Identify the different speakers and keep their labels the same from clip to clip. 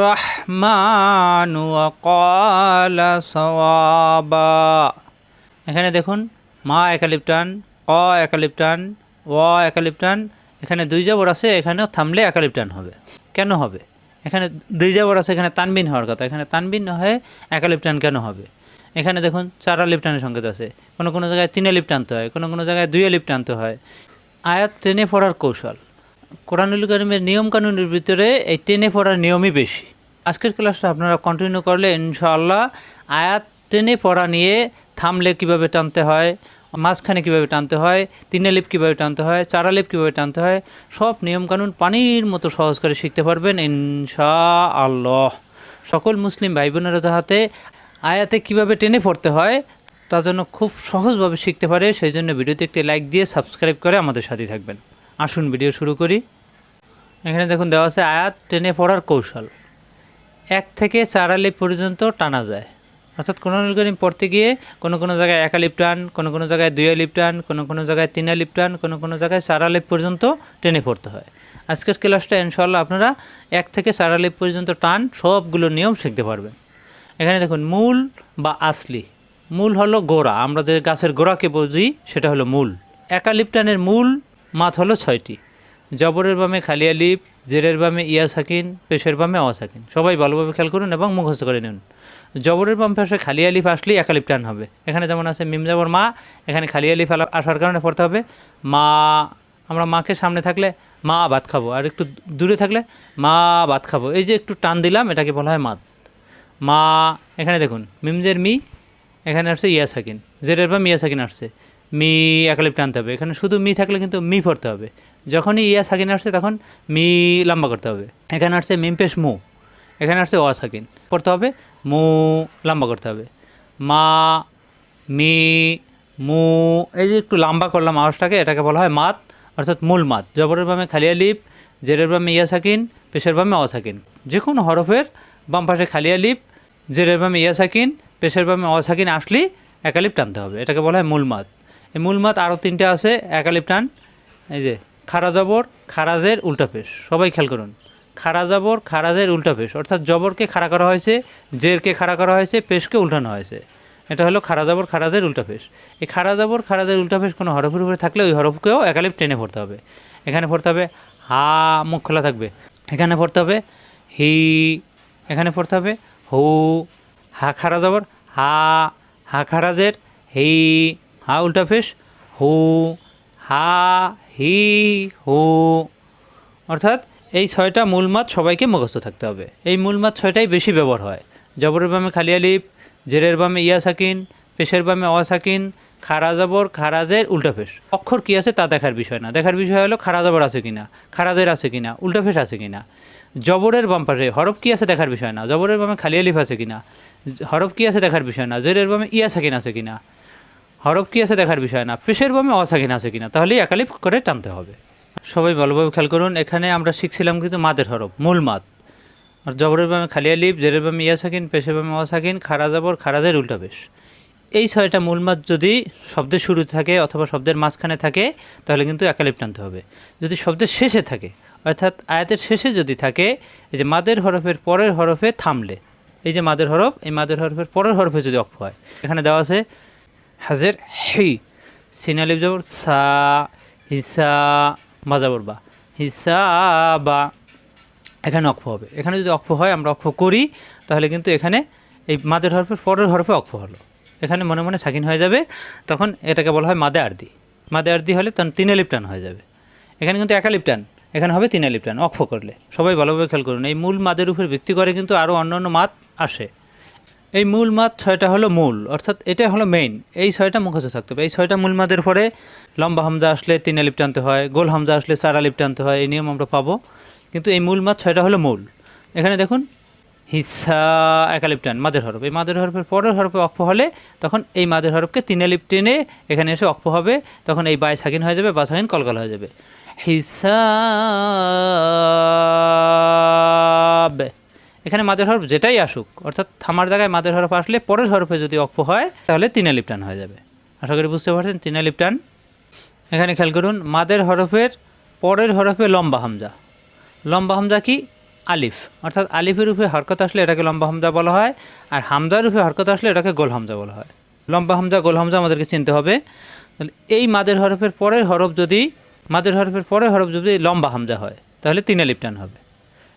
Speaker 1: রহমান কলা সওয়াবা এখানে দেখুন, মা একালিপটান, ক একালিপটান, ও একালিপটান, এখানে দুই জবর আছে, এখানে থামলে একালিপটান হবে। কেন হবে? এখানে দুই জবর আছে, এখানে তানবিন হওয়ার কথা। এখানে তানবিন না হয়ে একালিপটান কেন হবে? এখানে দেখুন, চার আলিপ টানের সংকেত আছে। কোনো কোনো জায়গায় তিন আলিপ টানতে হয়, কোনো কোনো জায়গায় দুই আলিপ টানতে হয়। আয়াত ট্রেনে পড়ার কৌশল। কোরআনুল করিমের নিয়মকানুনের ভিতরে এই টেনে পড়ার নিয়মই বেশি। আজকের ক্লাসটা আপনারা কন্টিনিউ করলে ইনশাআল্লাহ আয়াত টেনে পড়া নিয়ে থামলে কীভাবে টানতে হয়, মাঝখানে কীভাবে টানতে হয় তিনে লিপ কীভাবে টানতে হয় চারা লিপ কীভাবে টানতে হয়, সব নিয়মকানুন পানির মতো সহজ করে শিখতে পারবেন ইনশা আল্লাহ সকল মুসলিম ভাই বোনেরা যাহাতে আয়াতে কীভাবে টেনে পড়তে হয়, তা যেন খুব সহজভাবে শিখতে পারে, সেই জন্য ভিডিওতে একটি লাইক দিয়ে সাবস্ক্রাইব করে আমাদের সাথে থাকবেন। আসুন ভিডিও শুরু করি। এখানে দেখুন দেওয়া আছে, আয়াত টেনে পড়ার কৌশল। এক থেকে চার আলিপ পর্যন্ত টানা যায়। অর্থাৎ কোনো করিম পড়তে গিয়ে কোনো কোনো জায়গায় এক আলিপ টান, কোনো কোনো জায়গায় দুই আলিপ টান, কোনো কোনো জায়গায় তিন আলিপ টান, কোনো কোনো জায়গায় চার আলিপ পর্যন্ত টেনে পড়তে হয়। আজকের ক্লাসটা ইনশাল্লাহ আপনারা এক থেকে চার আলিপ পর্যন্ত টান সবগুলো নিয়ম শিখতে পারবেন। এখানে দেখুন, মূল বা আসলি। মূল হলো গোড়া। আমরা যে গাছের গোড়াকে বুঝি, সেটা হলো মূল। একালিপ টানের মূল মাত হলো ছয়টি। জবরের বামে খালি আলিপ জেরের বামে ইয়া সাকিন, পেশের বামে অ সাকিন। সবাই ভালোভাবে খেয়াল করুন এবং মুখস্থ করে নিন। জবরের বাম পাশে খালি আলিফ আসলেই একালিপ টান হবে। এখানে যেমন আছে মিম জবর মা, এখানে খালি আলিফ আলা- আসার কারণে পড়তে হবে। মা, আমরা মাকে সামনে থাকলে মা ভাত খাব। আর একটু দূরে থাকলে মা ভাত খাব। এই যে একটু টান দিলাম, এটাকে বলা হয় মাত মা, এখানে দেখুন মিমজের মি, এখানে আসছে ইয়া সাকিন। জেরের বাম মিয়া সাকিন আসছে। মি একালিপ টানতে হবে। এখানে শুধু মি থাকলে কিন্তু মি পড়তে হবে। যখনই ইয়া সাকিন আসছে তখন মি লম্বা করতে হবে। এখানে আসছে মিম পেশ মু। এখানে আসছে অ সাকিন। পড়তে হবে, মু লম্বা করতে হবে। মা, মি, মু, এই যে একটু লম্বা করলাম আওয়াজটাকে, এটাকে বলা হয় মাত, অর্থাৎ মূল মাত। জবরের বামে খালিয়া লিপ, জেরের বামে ইয়া সাকিন, পেশের বামে অ সাকিন। যে কোনো হরফের বাম পাশে খালিয়া লিপ, জেরের বামে ইয়া সাকিন, পেশের বামে অ সাকিন আসলেই একালিপ টানতে হবে। এটাকে বলা হয় মূল মাত। মূল মাত আরও তিনটে আছে একালিপ টান এই যে, খারা জবর খারাজের উল্টা পেশ সবাই খেয়াল করুন। খারা জবর খারাজের উল্টা পেশ অর্থাৎ জবরকে খাড়া করা হয়েছে, জেরকে খাড়া করা হয়েছে পেশকে উল্টানো হয়েছে। এটা হলো খারা জবর খারাজের উল্টা পেশ এই খারা জবর খারাজের উল্টা পেশ কোনো হরফের উপরে থাকলে ওই হরফকেও একালিপ টেনে পড়তে হবে। এখানে পড়তে হবে হা, মুখ খোলা থাকবে। এখানে পড়তে হবে হি, এখানে পড়তে হবে হু। হা, খারা জবর, হা হা খারাজের হি। হা, উল্টা পেশ হু, হা, হি, হু। অর্থাৎ এই ছয়টা মূল মাত সবাইকে মুখস্থ থাকতে হবে। এই মূল মাত ছয়টাই বেশি ব্যবহার হয়। জবরের বামে খালি আলিফ, জেরের বামে ইয়া সাকিন, পেশের বামে অ সাকিন জবর খারাজের উল্টা ফেস। অক্ষর কী আছে তা দেখার বিষয় না। দেখার বিষয় হলো খারা জবর আছে কিনা খারাজের আছে কিনা, উল্টা ফেস আছে কিনা। জবরের বাম পাশে হরফ কী আছে দেখার বিষয় না। জবরের বামে খালি আলিফ আছে কিনা। হরফ কী আছে দেখার বিষয় না। জেরের বামে ইয়া সাকিন আছে কিনা। হরফ কী আছে দেখার বিষয় না। পেশের বামে অসাকিন আছে কিনা, তাহলেই একালিপ করে টানতে হবে। সবাই ভালোভাবে খেয়াল করুন, এখানে আমরা শিখছিলাম কিন্তু মাদের হরফ, মূল মাদ। আর জবরের বামে খালি আলিফ জেরের বামে ইয়া সাকিন পেশের বামে অসাকিন খারা জবর খারাজের উল্টা পেশ এই ছয়টা মূল মাদ যদি শব্দের শুরুতে থাকে অথবা শব্দের মাঝখানে থাকে, তাহলে কিন্তু একালিপ টানতে হবে। যদি শব্দের শেষে থাকে, অর্থাৎ আয়াতের শেষে যদি থাকে, এই যে মাদের হরফের পরের হরফে থামলে, এই যে মাদের হরফ, এই মাদের হরফের পরের হরফে যদি অক্ষ হয়, এখানে দেওয়া আছে হাজের হি সিনালিপ জবর, সা, হিসা বাজাবর বা। হিসা, বা, এখানে অক্ষ হবে। এখানে যদি অক্ষ হয়, আমরা অক্ষ করি, তাহলে কিন্তু এখানে এই মাদের হরফের পরের হরফে অক্ষ হলো। এখানে মনে মনে সাকিন হয়ে যাবে, তখন এটাকে বলা হয় মাদে আরদি। মাদে আরদি হলে তখন তিনে লিপটান হয়ে যাবে। এখানে কিন্তু একা লিপটান এখানে হবে তিনে লিপটান অক্ষ করলে। সবাই ভালোভাবে খেয়াল করুন, এই মূল মাদের উপর ভিত্তি করে কিন্তু আরও অন্য অন্য মাত আসে। এই মূল মাদ ছয়টা হলো মূল, অর্থাৎ এটা হলো মেইন এই ছয়টা মুখস্থ থাকতে হবে। এই ছয়টা মূল মাদের পরে লম্বা হামজা আসলে তিন আলিপ টানতে হয়, গোল হামজা আসলে চার আলিপ টানতে হয়, এই নিয়ম আমরা পাবো। কিন্তু এই মূল মাদ ছয়টা হলো মূল। এখানে দেখুন, হিসা একালিপ টান মাদের হরফ। এই মাদের হরফের পরের হরফে অক্ষ হলে তখন এই মাদের হরফকে তিন আলিপ টেনে এখানে এসে অক্ষ হবে, তখন এই বাই সাকিন হয়ে যাবে, বা সাকিন কলকল হয়ে যাবে। হিসাব এখানে মাদের হরফ যেটাই আসুক, অর্থাৎ থামার জায়গায় মাদের হরফ আসলে পরের হরফে যদি অক্ষ হয়, তাহলে তিন আলিপ টান হয়ে যাবে। আশা করি বুঝতে পারছেন, তিন আলিপ টান এখানে খেয়াল করুন মাদের হরফের পরের হরফে লম্বা হামজা। লম্বা হামজা কি? আলিফ। অর্থাৎ আলিফের উপরে হরকত আসলে এটাকে লম্বা হামজা বলা হয়, আর হামজার উপরে হরকত আসলে এটাকে গোল হামজা বলা হয়। লম্বা হামজা, গোল হামজা আমাদেরকে চিনতে হবে। তাহলে এই মাদের হরফের পরের হরফ যদি মাদের হরফের পরের হরফ যদি লম্বা হামজা হয়, তাহলে তিন আলিফ টান হবে।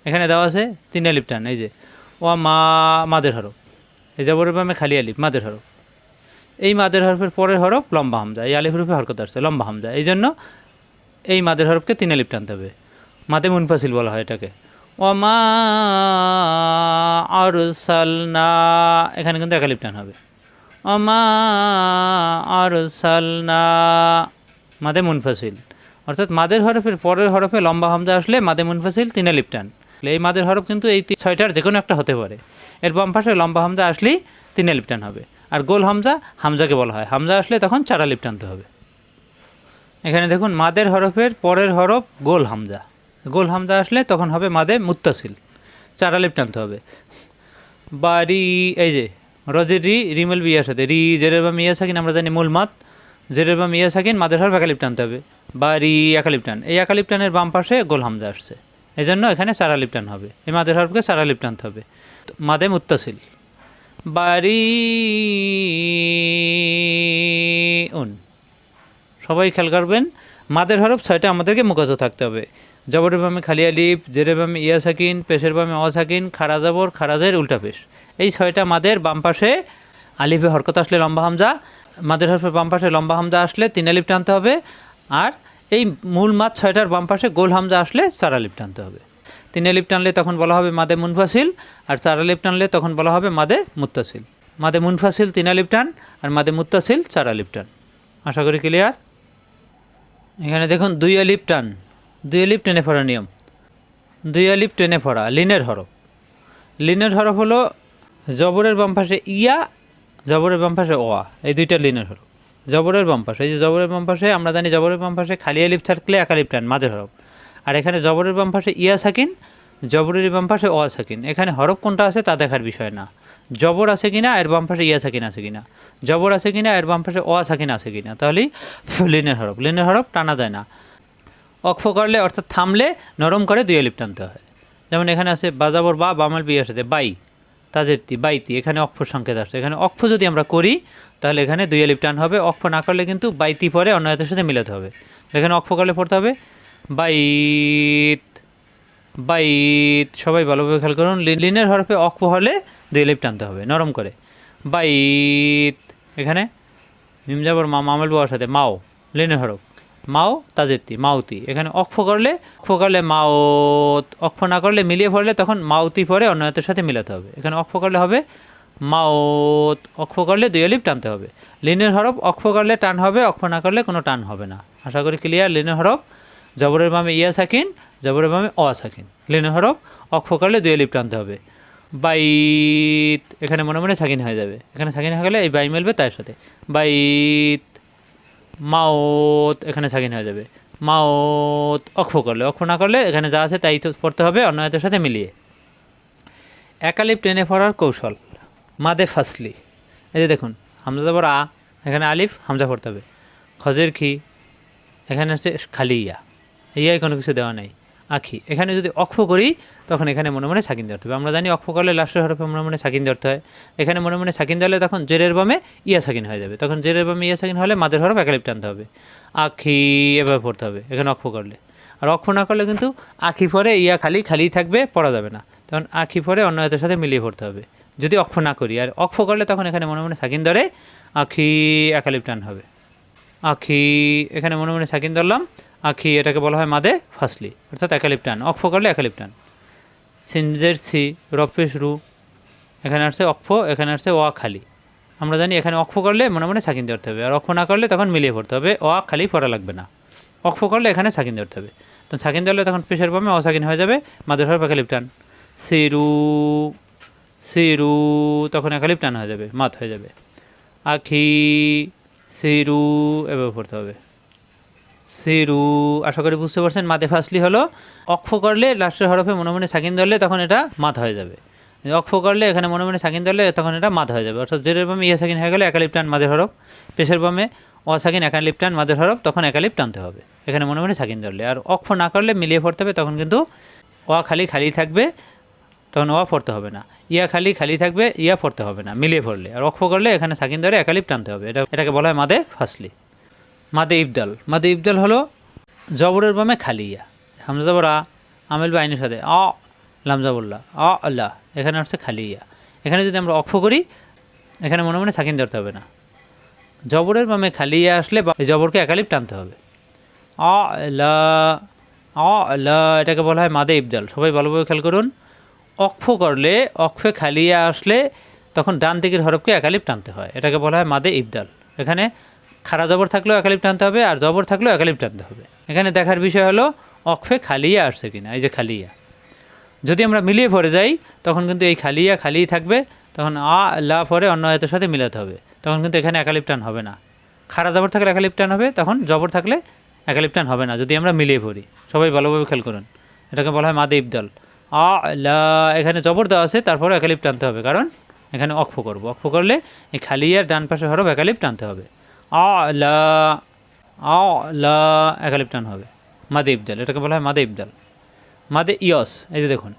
Speaker 1: এখানে দেওয়া আছে তিন আলিফ টান, এই যে। ও মা, মাদের হরফ। এই যে জবরের বামে খালি আলিফ, মাদের হরফ। এই মাদের হরফের পরের হরফ লম্বা হামজা, এই আলিফের উপরে হরকত আসছে, লম্বা হামজা। এই জন্য এই মাদের হরফকে তিন আলিফ টানতে হবে। মাদে মুনফাসিল বলা হয় এটাকে। ওমা আরসালনা, এখানে কিন্তু একালিপ টান হবে। ওমা আরসালনা, মাদে মুনফাসিল। অর্থাৎ মাদের হরফের পরের হরফে লম্বা হামজা আসলে মাদে মুনফাসিল তিন আলিপ টান। এই মাদের হরফ কিন্তু এই ছয়টার যে কোনো একটা হতে পারে। এর বাম পাশে লম্বা হামজা আসলেই তিন আলিপ টান হবে। আর গোল হামজা হামজাকে বলা হয়। হামজা আসলে তখন চারা আলিপ টানতে হবে। এখানে দেখুন, মাদের হরফের পরের হরফ গোল হামজা। গোল হামজা আসলে তখন হবে মাদে মুত্তাসিল। চারা আলিপ টানতে হবে। বাড়ি এই যে রজের রি, রিমেল বিয়ার সাথে। রি, জেরের বা মিয়া সাকিন, আমরা জানি মূল মাত জেরের বা মিয়া সাকিন, মাদের হরফ একালিপ টানতে হবে। বাড়ি একালিপ টান এই একালিপ টানের বাম পাশে গোল হামজা আসছে। এই জন্য এখানে চার আলিপ টান হবে। এই মাদের হরফকে চার আলিপ টানতে হবে মাদে মুত্তাসিল। বাড়ি উন। সবাই খেয়াল করবেন, মাদের হরফ ছয়টা আমাদেরকে মুখস্থ থাকতে হবে। জবরের বামে খালি আলিফ জেরে বামে ইয়া সাকিন, পেশের বামে অ সাকিন, খারা জবর খারাজের উল্টা পেশ। এই ছয়টা মাদের বাম পাশে আলিফে হরকত আসলে লম্বা হামজা, মাদের হরফের বাম পাশে লম্বা হামজা আসলে তিন আলিফ টানতে হবে। আর এই মূল মাছ ছয়টার বাম পাশে গোল হামজা আসলে চার আলিফ টানতে হবে। তিন আলিফ টানলে তখন বলা হবে মাদে মুনফাসিল আর চার আলিফ টানলে তখন বলা হবে মাদে মুত্তাসিল। মাদে মুনফাসিল তিন আলিফ টান আর মাদে মুত্তাসিল চার আলিফ টান। আশা করি ক্লিয়ার? এখানে দেখুন দুই আলিপ টান, দুই আলিপ টেনে পড়া নিয়ম। দুই আলিপ টেনে পড়া লিনের হরফ। লিনের হরফ হলো জবরের বাম পাশে ইয়া, জবরের বাম পাশে ওয়া। এই দুইটা লিনের হরফ। জবরের বাম পাশে, এই যে জবরের বাম আমরা জানি জবরের বাম পাশে খালি আলিপ থাকলে এক আলিপ টান, মাঝের হরফ। আর এখানে জবরের বাম পাশে ইয়া সাকিন, জবরের বাম পাশে ওয়া সাকিন। এখানে হরফ কোনটা আছে তা দেখার বিষয় না। জবর আছে কিনা, এর বাম পাশে ইয়া সাকিন আছে কিনা। জবর আছে কিনা, এর বাম পাশে ওয়া সাকিন আছে কিনা। তাহলেই লিনের হরফ লিনের হরফ টানা যায় না। অক্ষ করলে, অর্থাৎ থামলে, নরম করে দুই আলিপ টানতে হয়। যেমন এখানে আছে বাজাবর বা বামাল বিয়ের সাথে বাই। তাজেরটি, বাইতি, এখানে অক্ষর সংকেত আসছে। এখানে অক্ষ যদি আমরা করি, তাহলে এখানে দুই আলিপ টান হবে। অক্ষ না করলে কিন্তু বাইতি পরে অন্য হাতের সাথে মিলাতে হবে। এখানে অক্ষ করলে পড়তে হবে। বাইত বাইত, সবাই ভালোভাবে খেয়াল করুন। লিনের হরফে অক্ষ হলে দুই আলিপ টানতে হবে, নরম করে। বাইত, এখানে মিম যাবর মা, মামেল বাবার সাথে মাও, লিনের হরফ। মাও তাজেরতি মাউতি। এখানে অক্ষ করলে অক্ষ করলে মাও অক্ষ না করলে মিলিয়ে পড়লে তখন মাউতি পরে অন্য হাতের সাথে মিলাতে হবে। এখানে অক্ষ করলে হবে মাওত। অক্ষ করলে দুই আলিপ টানতে হবে। লিনের হরফ অক্ষ করলে টান হবে, অক্ষ না করলে কোনো টান হবে না। আশা করি ক্লিয়ার লিনের হরফ জবরের বামে ইয়া সাকিন, জবরের বামে অ সাকিন। লিনের হরফ অক্ষ করলে দুই আলিপ টানতে হবে। বাইত। এখানে মনে মনে সাকিন হয়ে যাবে। এখানে সাকিন হয়ে গেলে এই বাই মিলবে তার সাথে। বাইত। মাওত, এখানে সাকিন হয়ে যাবে। মাওত, অক্ষ করলে, অক্ষ না করলে এখানে যা আছে তাই তো পড়তে হবে, অন্য এদের সাথে মিলিয়ে। একালিপ টেনে পড়ার কৌশল, মাদে ফাসলি। এই যে দেখুন, হামজা যাবর আ, এখানে আলিফ, হামজা পড়তে হবে। খজের খি, এখানে হচ্ছে খালি ইয়া। ইয়াই কোনো কিছু দেওয়া নেই। আখি। এখানে যদি অক্ষ করি, তখন এখানে মনে মনে সাকিন ধরতে হবে। আমরা জানি অক্ষ করলে লাস্টের হরফে মনে মনে সাকিন ধরতে হয়। এখানে মনে মনে সাকিন ধরলে তখন জেরের বামে ইয়া সাকিন হয়ে যাবে। তখন জেরের বামে ইয়া সাকিন হলে মাদের হরফ একালিপ টানতে হবে। আখি এভাবে পড়তে হবে, এখানে অক্ষ করলে। আর অক্ষ না করলে কিন্তু আখি পরে ইয়া খালি খালি থাকবে, পড়া যাবে না। তখন আখি পরে অন্য হাতের সাথে মিলিয়ে পড়তে হবে। যদি অক্ষ না করি, আর অক্ষ করলে তখন এখানে মনে মনে সাকিন ধরে আখি একালিপ টান হবে। আখি, এখানে মনে মনে সাকিন ধরলাম আখি, এটাকে বলা হয় মাদে ফাসলি, অর্থাৎ একালিপ টান, অক্ষ করলে একালিপ টান। সিনজের সি রফেশ রু, এখানে আসছে অক্ষ, এখানে আসছে ওয়া খালি। আমরা জানি এখানে অক্ষ করলে মনে মনে সাকিন ধরতে হবে, আর অক্ষ না করলে তখন মিলিয়ে পড়তে হবে, ওয়া খালি পড়া লাগবে না। অক্ষ করলে এখানে সাকিন ধরতে হবে। তো সাকিন ধরলে তখন পেশের বামে অসাকিন হয়ে যাবে মাদের হরফ একালিপ টান। সিরু সিরু তখন একালিপ টান হয়ে যাবে, মাত হয়ে যাবে। আখি সিরু এভাবে পড়তে হবে। সিরু, আশা করি বুঝতে পারছেন, মাদে ফাসলি হলো, অক্ষ করলে লাস্টের হরফে মনে মনে সাকিন ধরলে তখন এটা মাত হয়ে যাবে। অক্ষ করলে এখানে মনে মনে সাকিন ধরলে তখন এটা মাত হয়ে যাবে। অর্থাৎ জেরের বামে ইয়া সাকিন হয়ে গেলে একালিপ টান মাদের হরফ, পেশের বামে অসাকিন একালিপ টান মাদের হরফ, তখন একালিপ টানতে হবে। এখানে মনে মনে সাকিন ধরলে। আর অক্ষ না করলে মিলিয়ে পড়তে হবে, তখন কিন্তু অ খালি খালি থাকবে, তখন ওয়া পড়তে হবে না। ইয়া খালি খালি থাকবে, ইয়া পড়তে হবে না, মিলিয়ে পড়লে। আর অক্ষ করলে এখানে সাকিন ধরে একালিপ টানতে হবে। এটা, এটাকে বলা হয় মাদে ফাসলি। মাদে ইবদাল। মাদে ইবদাল হলো জবরের বামে খালি ইয়া হামজা জবর আমিল বা আইনের সাথে অ লামজাবুল্লাহ অ আল্লাহ এখানে হচ্ছে খালি ইয়া এখানে যদি আমরা অক্ষ করি, এখানে মনে মনে সাকিন ধরতে হবে না। জবরের বামে খালি ইয়া আসলে জবরকে একালিপ টানতে হবে। অ লা এটাকে বলা হয় মাদে ইবদাল। সবাই ভালোভাবে খেয়াল করুন। অক্ষ করলে, অক্ষে খালিয়া আসলে তখন ডান দিকের হরফকে একালিপ টানতে হয়। এটাকে বলা হয় মাদে ইবদাল। এখানে খাড়া জবর থাকলেও একালিপ টানতে হবে, আর জবর থাকলেও একালিপ টানতে হবে। এখানে দেখার বিষয় হলো, অক্ষে খালিয়া আসছে কিনা, এই যে খালিয়া। যদি আমরা মিলিয়ে পড়ে যাই, তখন কিন্তু এই খালিয়া খালিই থাকবে, তখন আ, লা পরে অন্য আয়তের সাথে মিলাতে হবে। তখন কিন্তু এখানে একালিপ টান হবে না। খাড়া জবর থাকলে একালিপ টান হবে, তখন জবর থাকলে একালিপ টান হবে না, যদি আমরা মিলিয়ে পড়ি। সবাই ভালোভাবে খেয়াল করুন। এটাকে বলা হয় মাদে ইবদাল। আ, লা, এখানে জবর দেওয়া আছে তারপরে একালিপ টানতে হবে, কারণ এখানে অক্ষ করব। অক্ষ করলে এই খালিয়ার ডান পাশে হরফ একালিপ টানতে হবে। আ লা আ লা একালিপ টান হবে। মাদে ইবদাল, এটাকে বলা হয় মাদে ইবদাল। মাদে ইয়স, এই যে দেখুন।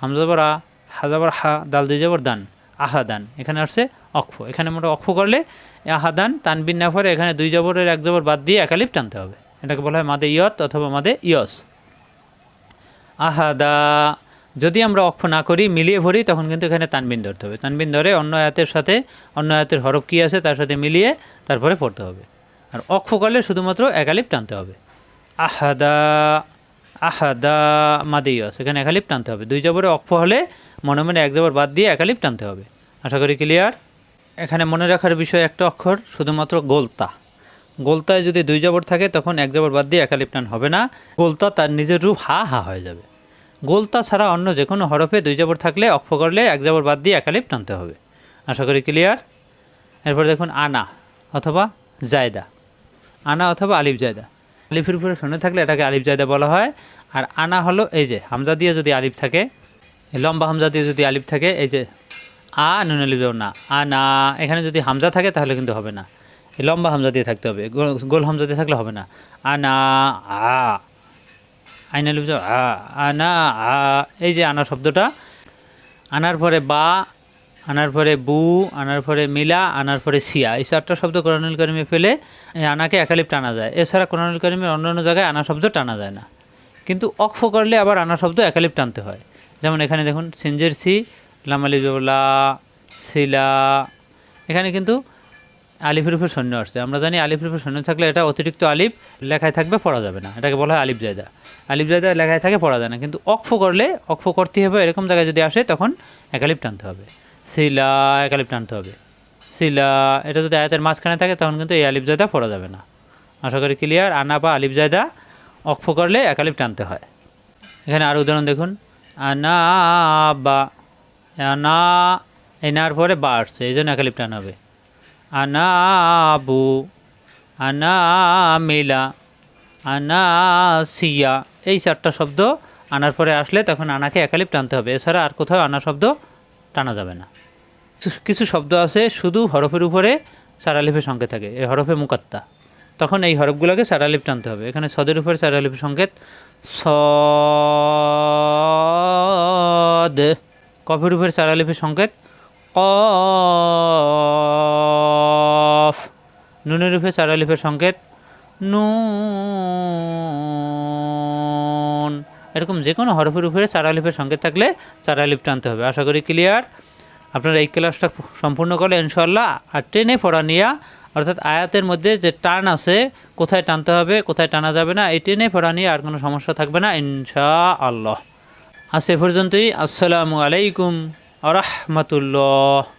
Speaker 1: হামজাবর আ হাজাবর হা, দাল দুই জবর দান, আহাদান। এখানে আসছে অক্ষ। এখানে মোটা অক্ষ করলে আহাদান, তানবিন না পরে এখানে দুই জবরের, এক জবর বাদ দিয়ে একালিপ টানতে হবে। এটাকে বলা হয় মাদে ইয়ত অথবা মাদে ইয়স। আহাদা যদি আমরা অক্ষ না করি, মিলিয়ে ভরি, তখন কিন্তু এখানে তানবিন ধরতে হবে। তানবিন ধরে অন্য আয়াতের সাথে, অন্য আয়াতের হরফ কী আছে তার সাথে মিলিয়ে তারপরে পড়তে হবে। আর অক্ষ করলে শুধুমাত্র একালিপ টানতে হবে। আহাদা আহাদা মাদিয়স, এখানে একালিপ টানতে হবে। দুই জবরে অক্ষ হলে মনে মনে এক জবর বাদ দিয়ে একালিপ টানতে হবে। আশা করি ক্লিয়ার এখানে মনে রাখার বিষয় একটা অক্ষর, শুধুমাত্র গোলতা। গোলতায় যদি দুই জবর থাকে, তখন এক জবর বাদ দিয়ে একালিপ টান হবে না। গোলতা তার নিজের রূপ হা হা হয়ে যাবে। গোলতা ছাড়া অন্য যে কোনো হরফে দুই জবর থাকলে অক্ষ করলে এক জবর বাদ দিয়ে একালিপ টানতে হবে। আশা করি ক্লিয়ার এরপর দেখুন আনা অথবা জায়দা। আনা অথবা আলিফ জায়দা। আলিফের উপরে শুনে থাকলে এটাকে আলিফ জায়দা বলা হয়। আর আনা হলো এই যে, হামজা দিয়ে যদি আলিফ থাকে লম্বা হামজা দিয়ে যদি আলিফ থাকে, এই যে আ, নুন আলিফ না, আনা। এখানে যদি হামজা থাকে তাহলে কিন্তু হবে না। লম্বা হামজা দিয়ে থাকতে হবে। গোল হামজা দিয়ে থাকলে হবে না। আনা, আ। আইন আলিফ যাও, আ, আনা, আ, এই যে আনা শব্দটা। আনার পরে বা, আনার পরে বু, আনার পরে মিলা, আনার পরে সিয়া। এই চারটা শব্দ কোরআনুল করিমে ফেলে আনাকে একালিপ টানা যায়। এছাড়া কোরআনুল করিমের অন্য অন্য জায়গায় আনা শব্দ টানা যায় না। কিন্তু অক্ষ করলে আবার আনা শব্দ একালিপ টানতে হয়। যেমন এখানে দেখুন, সিনজের সি লামালি জবলা সিলা এখানে কিন্তু আলিফের উপর শূন্য আসছে। আমরা জানি আলিফের উপর শূন্য থাকলে এটা অতিরিক্ত আলিফ লেখায় থাকবে, পড়া যাবে না। এটাকে বলা হয় আলিফ জায়দা। আলিফ জায়দা লেখায় থাকে, পড়া যায় না। কিন্তু অক্ষ করলে, অক্ষ করতে হবে, এরকম জায়গায় যদি আসে, তখন একালিপ টানতে হবে। শিলা একালিপ টানতে হবে। শিলা এটা যদি আয়াতের মাঝখানে থাকে, তখন কিন্তু এই আলিফ জায়দা পড়া যাবে না। আশা করি ক্লিয়ার আনা বা আলিফ জায়দা অক্ষ করলে একালিপ টানতে হয়। এখানে আরও উদাহরণ দেখুন। আনা বা, আনা, এনার পরে বা আসছে, এই জন্য একালিপ টান হবে। আনাবু আনামিলা আনাসিয়া এই চারটা শব্দ আনার পরে আসলে তখন আনাকে একালিপ টানতে হবে। এছাড়া আর কোথাও আনা শব্দ টানা যাবে না। কিছু- শব্দ আছে শুধু হরফের উপরে সারালিফের সংকেত থাকে। এই হরফে মুকাত্তা। তখন এই হরফগুলোকে সারালিফ টানতে হবে। এখানে সদের উপরে সারালিফের সংকেত সদ। কফের উপরে সারালিফের সংকেত কফ। নুনের উপরে চারালিফের সংকেত। নুন। এরকম যে কোনো হরফের উপরে চারালিফের সংকেত থাকলে চারালিফ টানতে হবে। আশা করি ক্লিয়ার আপনারা এই ক্লাসটা সম্পূর্ণ করলে ইনশাল্লাহ আর টেনে পড়া নিয়া, অর্থাৎ আয়াতের মধ্যে যে টান আছে, কোথায় টানতে হবে, কোথায় টানা যাবে না, এই টেনে পড়া নিয়ে আর কোনো সমস্যা থাকবে না ইনশা আল্লাহ আজ এ পর্যন্তই। আসসালামু আলাইকুম। রহমতুল্লাহ